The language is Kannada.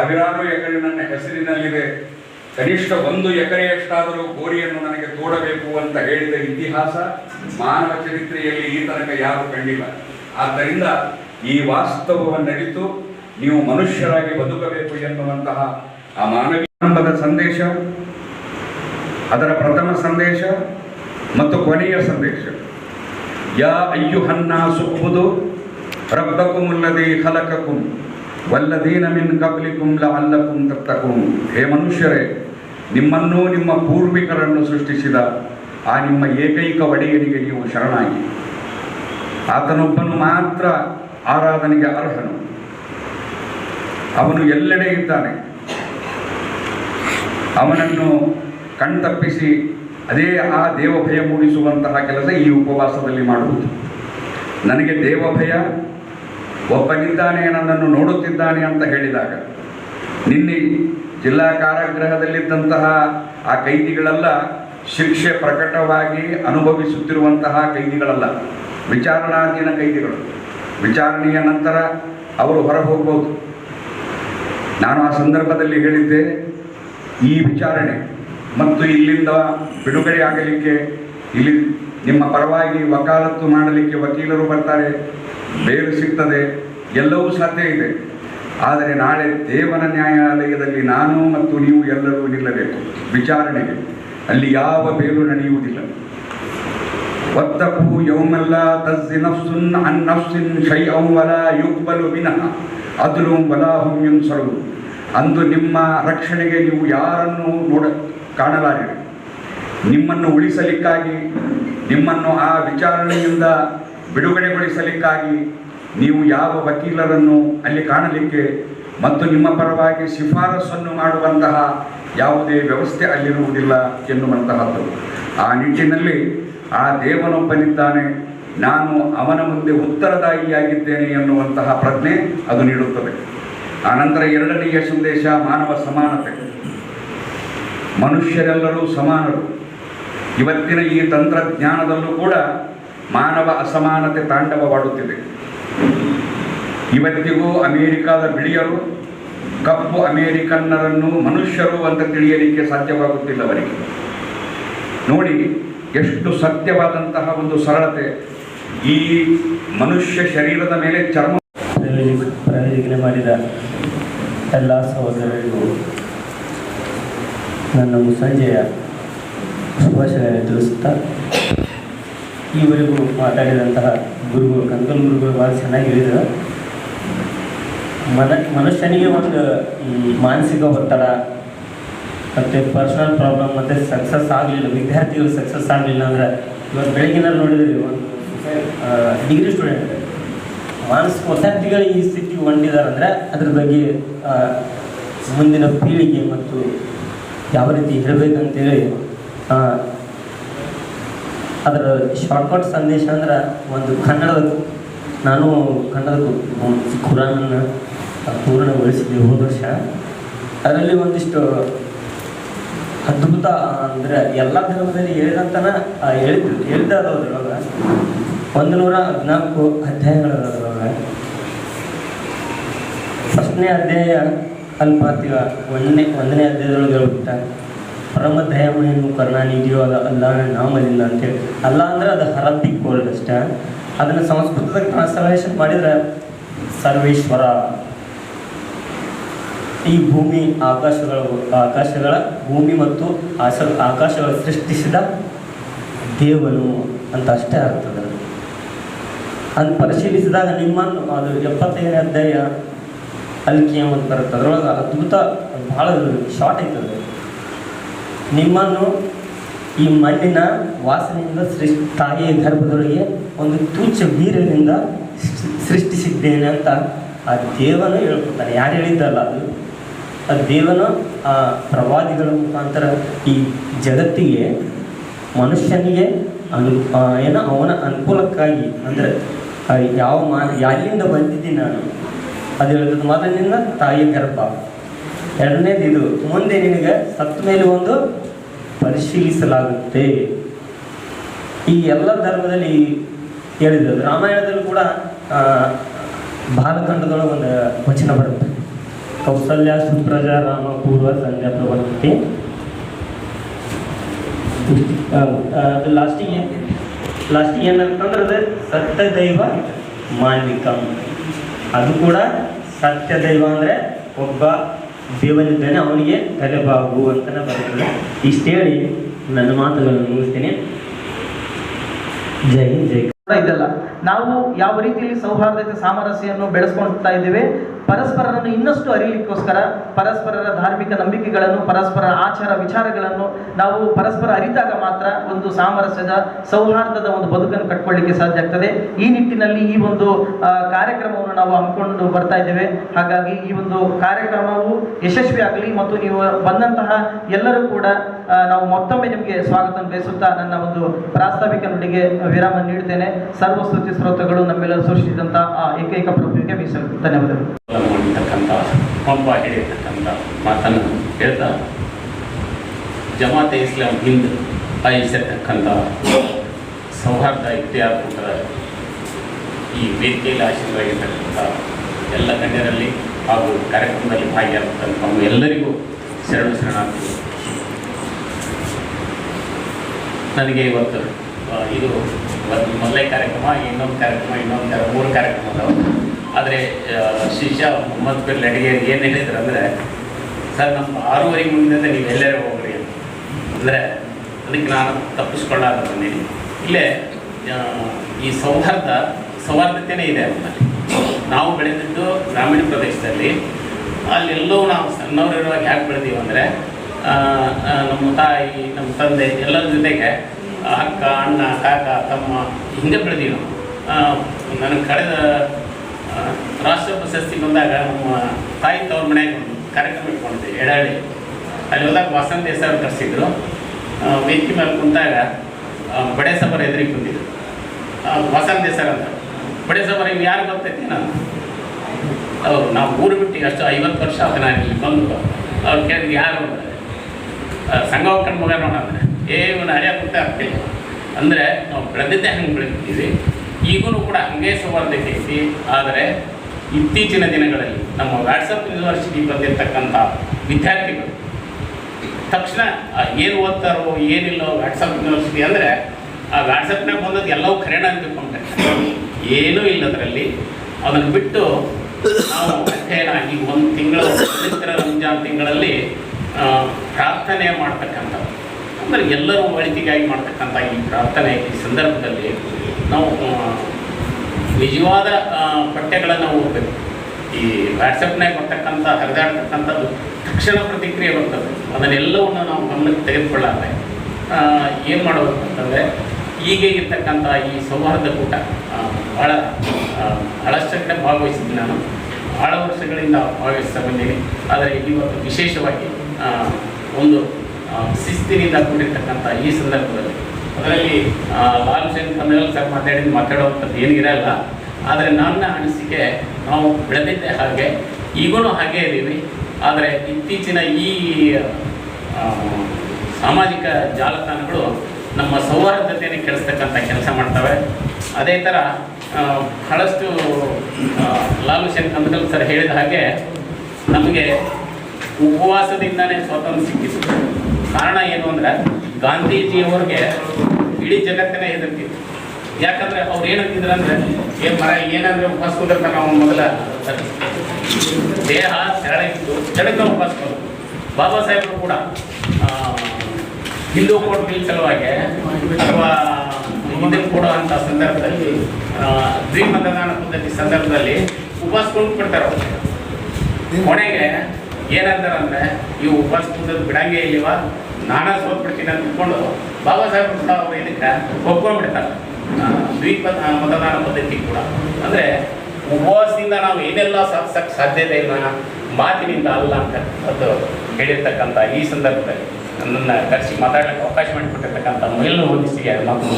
ಸಾವಿರಾರು ಎಕರೆ ನನ್ನ ಹೆಸರಿನಲ್ಲಿದೆ. ಕನಿಷ್ಠ ಒಂದು ಎಕರೆಯಷ್ಟಾದರೂ ಗೋರಿಯನ್ನು ನನಗೆ ತೋಡಬೇಕು ಅಂತ ಹೇಳಿದ ಇತಿಹಾಸ, ಮಾನವ ಚರಿತ್ರೆಯಲ್ಲಿ ಈ ತನಕ ಯಾರು ಕಂಡಿಲ್ಲ. ಆದ್ದರಿಂದ ಈ ವಾಸ್ತವವನ್ನರಿತು ನೀವು ಮನುಷ್ಯರಾಗಿ ಬದುಕಬೇಕು ಎನ್ನುವಂತಹ ಆ ಮಾನವೀಯ ಸಂದೇಶ, ಅದರ ಪ್ರಥಮ ಸಂದೇಶ ಮತ್ತು ಕೊನೆಯ ಸಂದೇಶ. ಯಾ ಅಯ್ಯುಹನ್ನ ಸುಪ್ಪುದು ರಬ್ಬಕುಮುಲ್ಲದೆ ಖಲಕಕುಂ ವಲ್ಲದೀನ ಮಿನ್ ಕಬ್ಲಿಕುಂ ಅಲ್ಲ ತತ್ತಕುಂ. ಹೇ ಮನುಷ್ಯರೇ, ನಿಮ್ಮನ್ನು ನಿಮ್ಮ ಪೂರ್ವಿಕರನ್ನು ಸೃಷ್ಟಿಸಿದ ಆ ನಿಮ್ಮ ಏಕೈಕ ಒಡೆಯನಿಗೆ ನೀವು ಶರಣಾಗಿ. ಆತನೊಬ್ಬನು ಮಾತ್ರ ಆರಾಧನೆಗೆ ಅರ್ಹನು. ಅವನು ಎಲ್ಲೆಡೆ ಇದ್ದಾನೆ. ಅವನನ್ನು ಕಣ್ತಪ್ಪಿಸಿ ಅದೇ ಆ ದೇವಭಯ ಮೂಡಿಸುವಂತಹ ಕೆಲಸ ಈ ಉಪವಾಸದಲ್ಲಿ ಮಾಡುವುದು. ನನಗೆ ದೇವಭಯ ಒಬ್ಬನಿದ್ದಾನೆ ನನ್ನನ್ನು ನೋಡುತ್ತಿದ್ದಾನೆ ಅಂತ ಹೇಳಿದಾಗ, ನಿನ್ನೆ ಜಿಲ್ಲಾ ಕಾರಾಗೃಹದಲ್ಲಿದ್ದಂತಹ ಆ ಕೈದಿಗಳೆಲ್ಲ ಶಿಕ್ಷೆ ಪ್ರಕಟವಾಗಿ ಅನುಭವಿಸುತ್ತಿರುವಂತಹ ಕೈದಿಗಳಲ್ಲ, ವಿಚಾರಣಾಧೀನ ಕೈದಿಗಳು. ವಿಚಾರಣೆಯ ನಂತರ ಅವರು ಹೊರ ಹೋಗ್ಬೋದು ನಾನು ಆ ಸಂದರ್ಭದಲ್ಲಿ ಹೇಳಿದ್ದೆ, ಈ ವಿಚಾರಣೆ ಮತ್ತು ಇಲ್ಲಿಂದ ಬಿಡುಗಡೆ ಆಗಲಿಕ್ಕೆ ಇಲ್ಲಿ ನಿಮ್ಮ ಪರವಾಗಿ ವಕಾಲತ್ತು ಮಾಡಲಿಕ್ಕೆ ವಕೀಲರು ಬರ್ತಾರೆ, ಬೇರು ಸಿಗ್ತದೆ, ಎಲ್ಲವೂ ಸಾಧ್ಯ ಇದೆ. ಆದರೆ ನಾಳೆ ದೇವನ ನ್ಯಾಯಾಲಯದಲ್ಲಿ ನಾನು ಮತ್ತು ನೀವು ಎಲ್ಲರೂ ನಿಲ್ಲಬೇಕು. ವಿಚಾರಣೆಗೆ ಅಲ್ಲಿ ಯಾವ ಬೇರು ನಡೆಯುವುದಿಲ್ಲ. ವತ್ತಕು ಯೌಮಲ್ಲ ತಜ್ಜಿ ನಫ್ಸುನ್ ಅನ್ ನಫ್ಸಿನ್ ಶೈ ವಲ ಯುಕ್ಬಲು ವಿನಃ ಅದ್ರು ವಲಾ ಹುಂ ಯುನ್ಸರು ಅಂದು ನಿಮ್ಮ ರಕ್ಷಣೆಗೆ ನೀವು ಯಾರನ್ನು ನೋಡ ಕಾಣಲಾರಿರಿ? ನಿಮ್ಮನ್ನು ಉಳಿಸಲಿಕ್ಕಾಗಿ ನಿಮ್ಮನ್ನು ಆ ವಿಚಾರಣೆಯಿಂದ ಬಿಡುಗಡೆಗೊಳಿಸಲಿಕ್ಕಾಗಿ ನೀವು ಯಾವ ವಕೀಲರನ್ನು ಅಲ್ಲಿ ಕಾಣಲಿಕ್ಕೆ ಮತ್ತು ನಿಮ್ಮ ಪರವಾಗಿ ಶಿಫಾರಸನ್ನು ಮಾಡುವಂತಹ ಯಾವುದೇ ವ್ಯವಸ್ಥೆ ಅಲ್ಲಿರುವುದಿಲ್ಲ ಎನ್ನುವಂತಹದ್ದು. ಆ ನಿಟ್ಟಿನಲ್ಲಿ ಆ ದೇವನೊಬ್ಬನಿದ್ದಾನೆ. ನಾನು ಅವನ ಮುಂದೆ ಉತ್ತರದಾಯಿಯಾಗಿದ್ದೇನೆ ಎನ್ನುವಂತಹ ಪ್ರಜ್ಞೆ ಅದು ನೀಡುತ್ತದೆ. ಆನಂತರ ಎರಡನೆಯ ಸಂದೇಶ ಮಾನವ ಸಮಾನತೆ. ಮನುಷ್ಯರೆಲ್ಲರೂ ಸಮಾನರು. ಇವತ್ತಿನ ಈ ತಂತ್ರಜ್ಞಾನದಲ್ಲೂ ಕೂಡ ಮಾನವ ಅಸಮಾನತೆ ತಾಂಡವವಾಡುತ್ತಿದೆ. ಇವತ್ತಿಗೂ ಅಮೇರಿಕಾದ ಬಿಳಿಯರು, ಕಪ್ಪು ಅಮೇರಿಕನ್ನರನ್ನು ಮನುಷ್ಯರು ಅಂತ ತಿಳಿಯಲಿಕ್ಕೆ ಸಾಧ್ಯವಾಗುತ್ತಿಲ್ಲ ಅವರಿಗೆ. ನೋಡಿ, ಎಷ್ಟು ಸತ್ಯವಾದಂತಹ ಒಂದು ಸರಳತೆ ಈ ಮನುಷ್ಯ ಶರೀರದ ಮೇಲೆ ಚರ್ಮ ಪ್ರಯೋಜನೆ ಮಾಡಿದ ಎಲ್ಲ ಸಹೋದರರಿಗೂ ನನ್ನ ಮುಸ್ಸಂಜೆಯ ಶುಭಾಶಯ ತಿಳಿಸುತ್ತಾ, ಈವರೆಗೂ ಮಾತಾಡಿದಂತಹ ಗುರುಗಳು ಕಂಕಲ್ ಗುರುಗಳು ಭಾಳ ಚೆನ್ನಾಗಿ ಹೇಳಿದರು. ಮನ, ಮನುಷ್ಯನಿಗೆ ಒಂದು ಈ ಮಾನಸಿಕ ಒತ್ತಡ, ಮತ್ತು ಪರ್ಸನಲ್ ಪ್ರಾಬ್ಲಮ್ ಮತ್ತು ಸಕ್ಸಸ್ ಆಗಲಿಲ್ಲ, ವಿದ್ಯಾರ್ಥಿಗಳು ಸಕ್ಸಸ್ ಆಗಲಿಲ್ಲ ಅಂದ್ರೆ ಇವತ್ತು ಬೆಳಗಿನ ನೋಡಿದ್ರಿ, ಒಂದು ಡಿಗ್ರಿ ಸ್ಟೂಡೆಂಟ್ ಮಾನಸಿಕ ವಿದ್ಯಾರ್ಥಿಗಳು ಈ ಸ್ಥಿತಿ ಹೊಂದಿದ್ದಾರೆ ಅಂದರೆ ಅದ್ರ ಬಗ್ಗೆ ಮುಂದಿನ ಪೀಳಿಗೆ ಮತ್ತು ಯಾವ ರೀತಿ ಇರಬೇಕಂತೇಳಿ ಅದರ ಶಾರ್ಟ್ಕಟ್ ಸಂದೇಶ ಅಂದ್ರೆ ಒಂದು ಕನ್ನಡದ, ನಾನು ಕನ್ನಡದ ಖುರಾನನ್ನು ಪೂರ್ಣಗೊಳಿಸಿದ್ದೆ ಹೋದ ವರ್ಷ. ಅದರಲ್ಲಿ ಒಂದಿಷ್ಟು ಅದ್ಭುತ ಅಂದರೆ ಎಲ್ಲ ಧರ್ಮದಲ್ಲಿ ಹೇಳಿದಂತನ ಹೇಳಿದ್ರು ಹೇಳಿದ ಅದ್ರೊಳಗೆ ಒಂದು ನೂರ ಹದಿನಾಲ್ಕು ಅಧ್ಯಾಯಗಳು ಅದ್ರೊಳಗೆ ಫಸ್ಟ್ನೇ ಅಧ್ಯಾಯ ಮಾಡ್ತೀವ ಒಂದನೇ ಒಂದನೇ ಅಧ್ಯಾಯದೊಳಗೆ ಹೇಳ್ಬಿಟ್ಟ. ಪರಮ ದಯಾಮಯನು ಕರುಣಾನಿಧಿಯೋ ಅಲ್ಲ ನಾಮಲಿಲ್ಲ ಅಂತೇಳಿ ಅಲ್ಲ ಅಂದ್ರೆ ಅದು ಹರಬ್ಬಿ ವರ್ಡ್ ಅಷ್ಟೇ. ಅದನ್ನು ಸಂಸ್ಕೃತದಾಗ ಟ್ರಾನ್ಸ್ಲೇಷನ್ ಮಾಡಿದ್ರೆ ಸರ್ವೇಶ್ವರ. ಈ ಭೂಮಿ ಆಕಾಶಗಳ ಆಕಾಶಗಳ ಭೂಮಿ ಮತ್ತು ಆಶ, ಆಕಾಶಗಳ ಸೃಷ್ಟಿಸಿದ ದೇವನು ಅಂತ ಅಷ್ಟೇ ಆಗ್ತದೆ ಅದು ಪರಿಶೀಲಿಸಿದಾಗ ನಿಮ್ಮನ್ನು ಅದು ಎಪ್ಪತ್ತೈದನೇ ಅಧ್ಯಾಯ ಅಲ್ಕಿ ಅಂತ ಬರುತ್ತೆ. ಅದರೊಳಗೆ ಅದ್ಭುತ ಭಾಳ ಶಾರ್ಟ್ ಐತದೆ ನಿಮ್ಮನ್ನು ಈ ಮಣ್ಣಿನ ವಾಸನೆಯಿಂದ ಸೃಷ್ಟಿ ತಾಯಿಯ ಗರ್ಭದೊಳಗೆ ಒಂದು ತೂಚ ವೀರ್ಯದಿಂದ ಸೃಷ್ಟಿ- ಸೃಷ್ಟಿಸಿದ್ದೇನೆ ಅಂತ ಆ ದೇವನು ಹೇಳ್ಕೊತಾನೆ ಯಾರು ಹೇಳಿದ್ದಲ್ಲ ಅದು? ಆ ದೇವನು ಆ ಪ್ರವಾದಿಗಳ ಮುಖಾಂತರ ಈ ಜಗತ್ತಿಗೆ ಮನುಷ್ಯನಿಗೆ ಅನು ಏನೋ ಅವನ ಅನುಕೂಲಕ್ಕಾಗಿ, ಅಂದರೆ ಯಾವ ಮಾ ಎಲ್ಲಿಂದ ಬಂದಿದ್ದೀನಿ ನಾನು? ಅದು ಹೇಳಿದ ಮೊದಲಿನಿಂದ ತಾಯಿ ಗರ್ಭ. ಎರಡನೇದು ಇದು. ಮುಂದೆ ನಿನಗೆ ಸತ್ತ ಮೇಲೆ ಒಂದು ಪರಿಶೀಲಿಸಲಾಗುತ್ತೆ. ಈ ಎಲ್ಲ ಧರ್ಮದಲ್ಲಿ ಹೇಳಿದ್ರು. ರಾಮಾಯಣದಲ್ಲೂ ಕೂಡ ಆ, ಬಾಲಕಾಂಡದೊಳಗೆ ಒಂದು ವಚನ ಬರುತ್ತೆ. ಕೌಸಲ್ಯ ಸುಪ್ರಜಾ ರಾಮ ಪೂರ್ವ ಸಂಧ್ಯಾ ಅದು ಲಾಸ್ಟಿಗೆ ಲಾಸ್ಟಿಗೆ ಏನಂತಂದ್ರೆ ಅದು ಸತ್ಯ ದೈವ ಮಾನ್ವಿಕಂ ಅದು ಕೂಡ ಸತ್ಯದೈವ ಅಂದರೆ ಒಬ್ಬ ದೇವನಿದ್ದಾನೆ ಅವನಿಗೆ ತಲೆಬಾಗು ಅಂತಲೇ ಬರ್ತದೆ ಇಷ್ಟು ಹೇಳಿ ನನ್ನ ಮಾತುಗಳನ್ನು ಮುಗಿಸ್ತೇನೆ. ಜೈ ಜೈ ಇದೆಲ್ಲ ನಾವು ಯಾವ ರೀತಿಯಲ್ಲಿ ಸೌಹಾರ್ದತೆ ಸಾಮರಸ್ಯವನ್ನು ಬೆಳೆಸ್ಕೊಳ್ತಾ ಇದ್ದೇವೆ ಪರಸ್ಪರರನ್ನು ಇನ್ನಷ್ಟು ಅರಿಯಲಿಕ್ಕೋಸ್ಕರ ಪರಸ್ಪರರ ಧಾರ್ಮಿಕ ನಂಬಿಕೆಗಳನ್ನು, ಪರಸ್ಪರ ಆಚಾರ ವಿಚಾರಗಳನ್ನು ನಾವು ಪರಸ್ಪರ ಅರಿತಾಗ ಮಾತ್ರ ಒಂದು ಸಾಮರಸ್ಯದ, ಸೌಹಾರ್ದದ ಒಂದು ಬದುಕನ್ನು ಕಟ್ಕೊಳ್ಳಿಕ್ಕೆ ಸಾಧ್ಯ ಆಗ್ತದೆ. ಈ ನಿಟ್ಟಿನಲ್ಲಿ ಈ ಒಂದು ಕಾರ್ಯಕ್ರಮವನ್ನು ನಾವು ಹಮ್ಮಿಕೊಂಡು ಬರ್ತಾ ಇದ್ದೇವೆ. ಹಾಗಾಗಿ ಈ ಒಂದು ಕಾರ್ಯಕ್ರಮವು ಯಶಸ್ವಿ ಆಗಲಿ ಮತ್ತು ನೀವು ಬಂದಂತಹ ಎಲ್ಲರೂ ಕೂಡ ನಾವು ಮತ್ತೊಮ್ಮೆ ನಿಮಗೆ ಸ್ವಾಗತ ಬಯಸುತ್ತಾ ನನ್ನ ಒಂದು ಪ್ರಾಸ್ತಾವಿಕ ನುಡಿಗೆ ವಿರಾಮ ನೀಡುತ್ತೇನೆ. ಸರ್ವಸ್ತುತಿ ಸ್ರೋತಗಳು ನಮ್ಮೆಲ್ಲರೂ ಸೃಷ್ಟಿಸಿದಂಥ ಆ ಏಕೈಕ ಪ್ರಭುವಿಗೆ ಮೀಸಲು. ಧನ್ಯವಾದಗಳು. ಮಾಡಿರ್ತಕ್ಕಂಥ ಪಂಪ ಹೇಳಿರ್ತಕ್ಕಂಥ ಮಾತನ್ನು ಹೇಳ್ತಾ ಜಮಾತೆ ಇಸ್ಲಾಂ ಹಿಂದ್ ಆಯೋಜಿಸಿರ್ತಕ್ಕಂಥ ಸೌಹಾರ್ದ ಕೂಟದ ಈ ವೇದಿಕೆಯಲ್ಲಿ ಆಶೀರ್ವಾಗಿರ್ತಕ್ಕಂಥ ಎಲ್ಲ ಗಣ್ಯರಲ್ಲಿ ಹಾಗೂ ಕಾರ್ಯಕ್ರಮದಲ್ಲಿ ಭಾಗಿಯಾಗಿರ್ತಕ್ಕಂಥ ಎಲ್ಲರಿಗೂ ಶರಣು ಶರಣಾರ್ಥಿ ನನಗೆ ಇವತ್ತು ಇದು ಮೊದಲೇ ಕಾರ್ಯಕ್ರಮ ಇನ್ನೊಂದು ಕಾರ್ಯಕ್ರಮ ಇನ್ನೊಂದು ಮೂರು ಕಾರ್ಯಕ್ರಮ ಆದರೆ ಶಿಷ್ಯ ಮೊಹಮ್ಮದ್ ಬಿರ್ ಲಡಿಗೇರಿ ಏನು ಹೇಳಿದ್ರು ಅಂದರೆ, ಸರ್, ನಮ್ಮ ಆರೂವರೆ ಮುಂದೆ ನೀವು ಎಲ್ಲರೂ ಹೋಗ್ರಿ ಅಂದರೆ, ಅದಕ್ಕೆ ನಾನು ತಪ್ಪಿಸ್ಕೊಳ್ಳಾದ ಬಂದೀನಿ ಇಲ್ಲೇ ಈ ಸೌಹಾರ್ದ ಸೌಹಾರ್ದತೆಯೇ ಇದೆ ನಮ್ಮಲ್ಲಿ ನಾವು ಬೆಳೆದಿದ್ದು ಗ್ರಾಮೀಣ ಪ್ರದೇಶದಲ್ಲಿ. ಅಲ್ಲೆಲ್ಲೋ ನಾವು ಸಣ್ಣವರಿರುವಾಗ ಯಾಕೆ ಬೆಳೆದೀವಿ ಅಂದರೆ ನಮ್ಮ ತಾಯಿ, ನಮ್ಮ ತಂದೆ ಎಲ್ಲರ ಜೊತೆಗೆ ಅಕ್ಕ, ಅಣ್ಣ, ಕಾಕ, ತಮ್ಮ ಹಿಂಗೆ ಬೆಳೆದೀವಿ ನಾವು. ನನಗೆ ಕಳೆದ ರಾಷ್ಟ್ರ ಪ್ರಶಸ್ತಿ ಬಂದಾಗ ನಮ್ಮ ತಾಯಿ ತವ್ರ ಮನೆಯಾಗ ಒಂದು ಕಾರ್ಯಕ್ರಮ ಇಟ್ಕೊಂಡಿದ್ದೆ, ಎಡಹಳ್ಳಿ. ಅಲ್ಲಿ ಹೋದಾಗ ವಸಂತ ದೇಸಾಯಿ ಕರೆಸಿದ್ರು. ವೇದಿಕೆ ಮೇಲೆ ಕುಂತಾಗ ಬಡೆ ಸಬರ್ ಎದುರಿಗೆ ಕುಂತಿದ್ರು. ವಸಂತ ದೇಸಾಯಿ ಅಂತ. ಬಡೆ ಸಬರ್ ಇವು ಯಾರು ಗೊತ್ತೈತಿ ನಾನು? ಅವ್ರು ನಾವು ಊರು ಬಿಟ್ಟು ಅಷ್ಟು ಐವತ್ತು ವರ್ಷ ಆತ ನಾನು ಬಂದು, ಅವ್ರು ಕೇಳಿದ್ರು ಯಾರು ಸಂಘ ಹೋಗ್ಕೊಂಡು ಮಗ ನೋಡಂದ್ರೆ ಏ, ಇವನು ಹಳೆಯ ಗೊತ್ತೇ ಆಗ್ತಿಲ್ಲ ಅಂದರೆ, ನಾವು ಬೆಳೆದಿದ್ದೆ ಹಂಗೆ ಬೆಳೆದಿದ್ದೀವಿ. ಈಗಲೂ ಕೂಡ ಹಂಗೆ ಐತಿ ಆದರೆ ಇತ್ತೀಚಿನ ದಿನಗಳಲ್ಲಿ ನಮ್ಮ ವಾಟ್ಸಪ್ ಯೂನಿವರ್ಸಿಟಿ ಬಂದಿರತಕ್ಕಂಥ ವಿದ್ಯಾರ್ಥಿಗಳು ತಕ್ಷಣ ಏನು ಓದ್ತಾರೋ, ಏನಿಲ್ಲೋ ವಾಟ್ಸಪ್ ಯೂನಿವರ್ಸಿಟಿ ಅಂದರೆ, ಆ ವಾಟ್ಸಪ್ನಾಗ ಬಂದದ್ದು ಎಲ್ಲವೂ ಕರೆಣ ಅಂತ ಏನೂ ಇಲ್ಲ ಅದರಲ್ಲಿ. ಅದನ್ನು ಬಿಟ್ಟು ನಾವು ಅಧ್ಯಯನ ಈ ಒಂದು ತಿಂಗಳು ಪವಿತ್ರ ರಂಜಾನ್ ತಿಂಗಳಲ್ಲಿ ಪ್ರಾರ್ಥನೆ ಮಾಡ್ತಕ್ಕಂಥದ್ದು ಅಂದರೆ ಎಲ್ಲರೂ ಒಳಿತಿಗಾಗಿ ಮಾಡ್ತಕ್ಕಂಥ ಈ ಪ್ರಾರ್ಥನೆ ಈ ಸಂದರ್ಭದಲ್ಲಿ ನಾವು ನಿಜವಾದ ಪಠ್ಯಗಳನ್ನು ಓದಬೇಕು. ಈ ವಾಟ್ಸಪ್ನಾಗ ಬರ್ತಕ್ಕಂಥ, ಹರಿದಾಡ್ತಕ್ಕಂಥದ್ದು ತಕ್ಷಣ ಪ್ರತಿಕ್ರಿಯೆ ಬರ್ತದೆ. ಅದನ್ನೆಲ್ಲವನ್ನು ನಾವು ಗಮನಕ್ಕೆ ತೆಗೆದುಕೊಳ್ಳಾರೆ ಏನು ಮಾಡಬೇಕು ಅಂತಂದರೆ ಈಗ ಇರ್ತಕ್ಕಂಥ ಈ ಸೌಹಾರ್ದ ಕೂಟ ಭಾಳ ಭಾಳಷ್ಟು ಕಡೆ ಭಾಗವಹಿಸಿದ್ದೀನಿ ನಾನು. ಭಾಳ ವರ್ಷಗಳಿಂದ ಭಾಗವಹಿಸ್ತಾ ಬಂದೀನಿ. ಆದರೆ ಇವತ್ತು ವಿಶೇಷವಾಗಿ ಒಂದು ಶಿಸ್ತಿನಿಂದ ಕೂಡಿರ್ತಕ್ಕಂಥ ಈ ಸಂದರ್ಭದಲ್ಲಿ. ಅದರಲ್ಲಿ ಹುಸೇನ್ ಕನ್ನಲ್ ಸರ್ ಮಾತಾಡಿದ ಮಾತಾಡುವಂಥದ್ದು ಏನಿರಲ್ಲ ಆದರೆ ನನ್ನ ಅನಿಸಿಕೆ, ನಾವು ಬೆಳೆದಿದ್ದೆ ಹಾಗೆ ಈಗಲೂ ಹಾಗೇ ಇದ್ದೀವಿ. ಆದರೆ ಇತ್ತೀಚಿನ ಈ ಸಾಮಾಜಿಕ ಜಾಲತಾಣಗಳು ನಮ್ಮ ಸೌಹಾರ್ದತೆಯನ್ನು ಕೆಡಿಸ್ತಕ್ಕಂಥ ಕೆಲಸ ಮಾಡ್ತವೆ. ಅದೇ ಥರ ಬಹಳಷ್ಟು ಲಾಲು ಹುಸೇನ್ ಕಂದಕಲ್ ಸರ್ ಹೇಳಿದ ಹಾಗೆ ನಮಗೆ ಉಪವಾಸದಿಂದಲೇ ಸ್ವಾತಂತ್ರ್ಯ ಸಿಕ್ಕಿತು. ಕಾರಣ ಏನು ಅಂದ್ರೆ ಗಾಂಧೀಜಿಯವ್ರಿಗೆ ಇಡೀ ಜಗತ್ತಿನ ಹೆದರ್ತಿತ್ತು ಯಾಕಂದ್ರೆ ಅವ್ರು ಏನಂತಿದ್ರು ಅಂದ್ರೆ ಏನ್ ಮರ, ಏನಂದ್ರೆ ಉಪವಾಸ ಕುಂದಿರ್ತಾನೆ ಮೊದಲ ದೇಹ ತೆರಳಿತ್ತು ಜಡಕ್ಕೆ ಉಪವಾಸ. ಬಾಬಾ ಸಾಹೇಬರು ಕೂಡ ಹಿಂದೂ ಕೋಟ್ ಬಿಲ್ ಸಲುವಾಗಿ, ಅಥವಾ ಕೂಡ ಅಂತ ಸಂದರ್ಭದಲ್ಲಿ ದ್ವಿಮತದಾನ ಪದ್ಧತಿ ಸಂದರ್ಭದಲ್ಲಿ ಉಪವಾಸ ಅವ್ರು. ಕೊನೆಗೆ ಏನಂತಾರಂದ್ರೆ, ಈ ಉಪವಾಸ ಕುಂದದ್ದು ಬಿಡಂಗೆ ಇಲ್ಲಿವ ನಾನಾ ಸೋತ್ಬಿಡ್ತೀನಿ ಅಂತ ಇಟ್ಕೊಂಡು ಬಾಬಾ ಸಾಹೇಬ್ ಕೂಡ ಅವ್ರು ಇದಕ್ಕೆ ಒಪ್ಕೊಂಡ್ಬಿಡ್ತಾರೆ. ದ್ವೀಪ ಮತದಾನ ಪದ್ಧತಿ ಕೂಡ. ಅಂದರೆ ಉಪವಾಸದಿಂದ ನಾವು ಏನೆಲ್ಲ ಸಾಧಿಸಕ್ಕೆ ಸಾಧ್ಯತೆ ಇಲ್ಲ, ಮಾತಿನಿಂದ ಅಲ್ಲ ಅಂತ ಅದು ಹೇಳಿರ್ತಕ್ಕಂಥ ಈ ಸಂದರ್ಭದಲ್ಲಿ ನನ್ನನ್ನು ಕರೆಸಿ ಮಾತಾಡಲಿಕ್ಕೆ ಅವಕಾಶ ಮಾಡಿಕೊಟ್ಟಿರ್ತಕ್ಕಂಥ ಮಹಿಳಾ ಹೊಂದಿಸಿಗೆ ಮಾತು